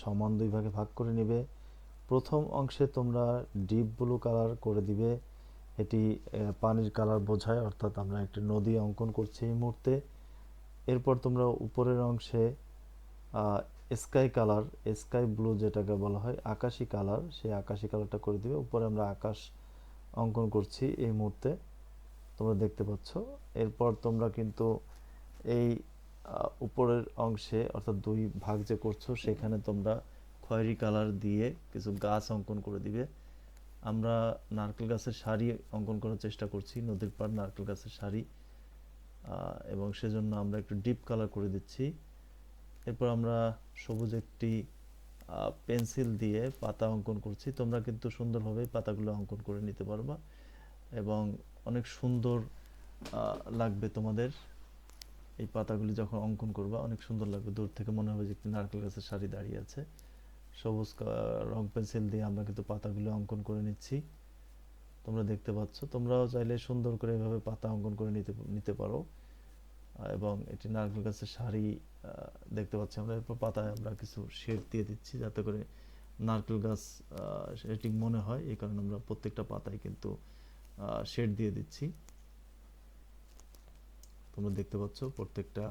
সমান দুই ভাগে ভাগ করে নেবে। প্রথম অংশে তোমরা ডিপ ব্লু কালার করে দিবে। এটি পানির কালার বোঝায়, অর্থাৎ আমরা একটি নদী অঙ্কন করছি এই মুহূর্তে। এরপর তোমরা উপরের অংশে স্কাই কালার, স্কাই ব্লু যেটাকে বলা হয়, আকাশি কালার, সেই আকাশি কালারটা করে দিবে। উপরে আমরা আকাশ অঙ্কন করছি এই মুহূর্তে। তোমরা দেখতে পাচ্ছ। এরপর তোমরা কিন্তু এই উপরের অংশে অর্থাৎ দুই ভাগ যে করছ, সেখানে তোমরা খয়েরি কালার দিয়ে কিছু গাছ অঙ্কন করে দিবে। আমরা নারকেল গাছের শাড়ি অঙ্কন করার চেষ্টা করছি, নদীর পাড় নারকেল গাছের শাড়ি এবং সেজন্য আমরা একটু ডিপ কালার করে দিচ্ছি। এরপর আমরা সবুজ একটি পেন্সিল দিয়ে পাতা অঙ্কন করছি। তোমরা কিন্তু সুন্দরভাবে পাতাগুলো অঙ্কন করে নিতে পারবা এবং অনেক সুন্দর লাগবে তোমাদের। এই পাতাগুলি যখন অঙ্কন করবা, অনেক সুন্দর লাগবে। দূর থেকে মনে হবে যে একটি নারকেল গাছের সারি দাঁড়িয়ে আছে। সবুজ রং পেন্সিল দিয়ে আমরা কিন্তু পাতাগুলো অঙ্কন করে নিচ্ছি। তোমরা দেখতে পাচ্ছ, তোমরাও চাইলে সুন্দর করে এভাবে পাতা অঙ্কন করে নিতে নিতে পারো। এবং এটি নারকেল গাছের শাড়ি দেখতে পাচ্ছি আমরা। এরপর পাতায় আমরা কিছু শেড দিয়ে দিচ্ছি যাতে করে নারকেল গাছ এটি মনে হয়। এই কারণে আমরা প্রত্যেকটা পাতায় কিন্তু শেড দিয়ে দিচ্ছি। তোমরা দেখতে পাচ্ছ, প্রত্যেকটা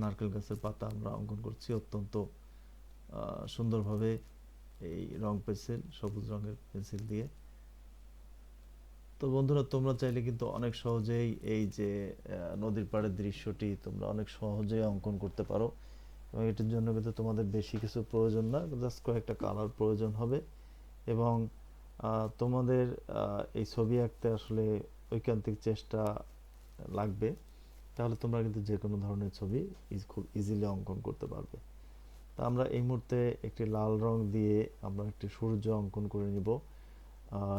নারকেল গাছের পাতা আমরা অঙ্কন করছি। অত্যন্ত সুন্দরভাবে এই রং পেন্সিল, সবুজ রঙের পেন্সিল দিয়ে। তো বন্ধুরা, তোমরা চাইলে কিন্তু অনেক সহজেই এই যে নদীর পাড়ের দৃশ্যটি তোমরা অনেক সহজেই অঙ্কন করতে পারো। এবং এটির জন্য কিন্তু তোমাদের বেশি কিছু প্রয়োজন না, জাস্ট কয়েকটা কালার প্রয়োজন হবে। এবং তোমাদের এই ছবি আঁকতে আসলে ঐকান্তিক চেষ্টা লাগবে। তাহলে তোমরা কিন্তু যে কোনো ধরনের ছবি খুব ইজিলি অঙ্কন করতে পারবে। তা আমরা এই মুহূর্তে একটি লাল রং দিয়ে আমরা একটি সূর্য অঙ্কন করে নিব।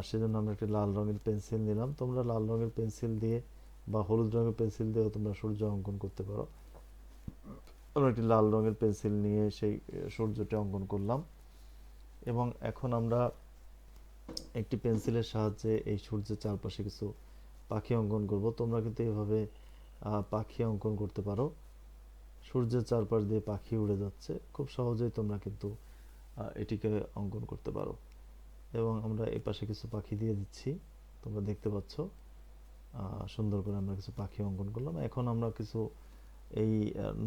সেজন্য আমরা একটি লাল রঙের পেন্সিল নিলাম। তোমরা লাল রঙের পেন্সিল দিয়ে বা হলুদ রঙের পেন্সিল দিয়েও তোমরা সূর্য অঙ্কন করতে পারো। আমরা একটি লাল রঙের পেন্সিল নিয়ে সেই সূর্যটি অঙ্কন করলাম। এবং এখন আমরা একটি পেন্সিলের সাহায্যে এই সূর্যের চারপাশে কিছু পাখি অঙ্কন করব। তোমরা কিন্তু এভাবে পাখি অঙ্কন করতে পারো। সূর্যের চারপাশ দিয়ে পাখি উড়ে যাচ্ছে। খুব সহজেই তোমরা কিন্তু এটিকে অঙ্কন করতে পারো। এবং আমরা এই পাশে কিছু পাখি দিয়ে দিচ্ছি। তোমরা দেখতে পাচ্ছ সুন্দর করে আমরা কিছু পাখি অঙ্কন করলাম। এখন আমরা কিছু এই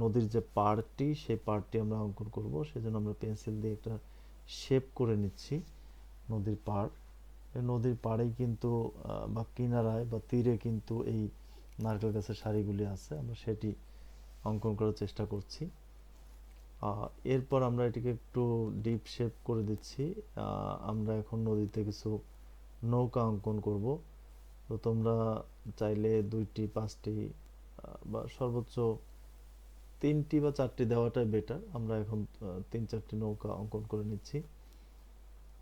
নদীর যে পাড়টি, সেই পাড়টি আমরা অঙ্কন করব। সেজন্য আমরা পেন্সিল দিয়ে একটা শেপ করে নিচ্ছি নদীর পাড়। নদীর পাড়েই কিন্তু বা কিনারায় বা তীরে কিন্তু এই নারকেল গাছের সারিগুলি আছে, আমরা সেটি অঙ্কন করার চেষ্টা করছি। এরপর আমরা এটিকে একটু ডিপ শেপ করে দিচ্ছি। আমরা এখন নদীতে কিছু নৌকা অঙ্কন করব। তো তোমরা চাইলে দুইটি, পাঁচটি বা সর্বোচ্চ তিনটি বা চারটি দেওয়াটাই বেটার আমরা এখন তিন, চারটি নৌকা অঙ্কন করে নিচ্ছি।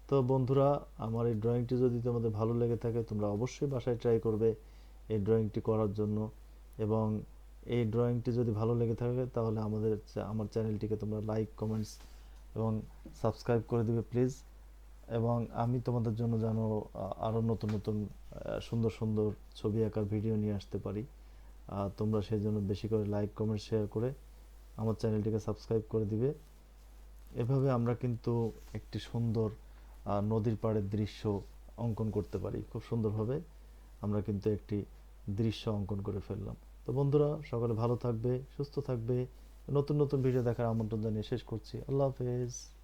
তো বন্ধুরা, আমার এই ড্রয়িংটি যদি তোমাদের ভালো লেগে থাকে, তোমরা অবশ্যই বাসায় ট্রাই করবে। এই ড্রয়িংটি করার জন্য। এবং এই ড্রয়িংটি যদি ভালো লেগে থাকে, তাহলে আমাদের আমার চ্যানেলটিকে তোমরা লাইক কমেন্টস এবং সাবস্ক্রাইব করে দিবে প্লিজ এবং আমি তোমাদের জন্য যেন আরও নতুন নতুন সুন্দর সুন্দর ছবি আঁকার ভিডিও নিয়ে আসতে পারি। তোমরা সেই জন্য বেশি করে লাইক কমেন্ট শেয়ার করে আমার চ্যানেলটিকে সাবস্ক্রাইব করে দিবে। এভাবে আমরা কিন্তু একটি সুন্দর নদীর পাড়ের দৃশ্য অঙ্কন করতে পারি। খুব সুন্দরভাবে আমরা কিন্তু একটি দৃশ্য অঙ্কন করে ফেললাম। তো বন্ধুরা, সকলে ভালো থাকবে, সুস্থ থাকবে। নতুন নতুন ভিডিও দেখার আমন্ত্রণ জানিয়ে শেষ করছি। আল্লাহ হাফেজ।